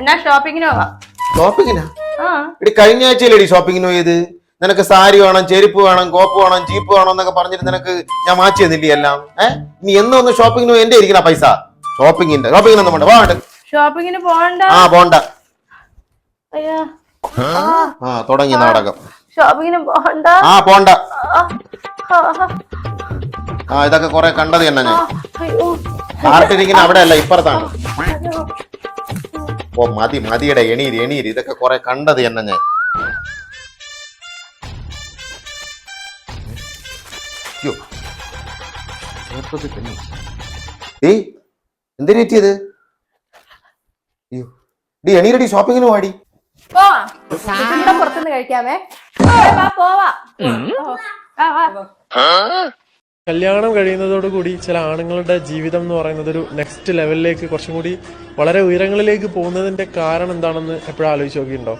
എന്നാ ഷോപ്പിങ്ങിന് പോവാം. ഷോപ്പിങ്ങിനാ ഇടി കഴിഞ്ഞ ആഴ്ചയിലേടി ഷോപ്പിങ്ങിന് പോയത്? നിനക്ക് സാരി വേണം ചെരുപ്പ് വേണം കോപ്പ് വേണം ജീപ്പ് വേണം എന്നൊക്കെ പറഞ്ഞിട്ട് നിനക്ക് ഞാൻ മാച്ച് തന്നില്ലേ എല്ലാം? ഏഹ് നീ എന്നും ഒന്ന് ഷോപ്പിങ്ങിന് പോയി? എന്റെ ഇരിക്കണ പൈസ. ഷോപ്പിങ്ങിന്റെ ഷോപ്പിങ്ങിനൊന്നും വേണ്ട പോകണ്ട ഷോപ്പിങ്ങിന് പോകണ്ട ആ പോണ്ട. ആ തുടങ്ങി നാടകം. ഷോപ്പിങ്ങിന് പോണ്ട. ആ പോണ്ട. ആ, ഇതൊക്കെ കൊറേ കണ്ടത് തന്നെ ഞാൻ. ആർട്ടിരിക്കുന്ന അവിടെ അല്ല ഇപ്പുറത്താണ്. ഓ മതി മതിയുടെ എണീര് എണീര്. ഇതൊക്കെ കുറെ കണ്ടത് എന്നെ ഞാൻ. അയ്യോ. ചേർത്തത് പെണ്ണ്. ഏയ് എന്തിനു പറ്റിയത് ഡി എണീരടി ഷോപ്പിങ്ങിന് വാടി പുറത്തുനിന്ന് കഴിക്കാമേ. പോവാ. കല്യാണം കഴിയുന്നതോടുകൂടി ചില ആണുങ്ങളുടെ ജീവിതം എന്ന് പറയുന്നത് ഒരു നെക്സ്റ്റ് ലെവലിലേക്ക് കുറച്ചും കൂടി വളരെ ഉയരങ്ങളിലേക്ക് പോകുന്നതിന്റെ കാരണം എന്താണെന്ന് എപ്പോഴും ആലോചിച്ച് നോക്കിയിട്ടുണ്ടോ?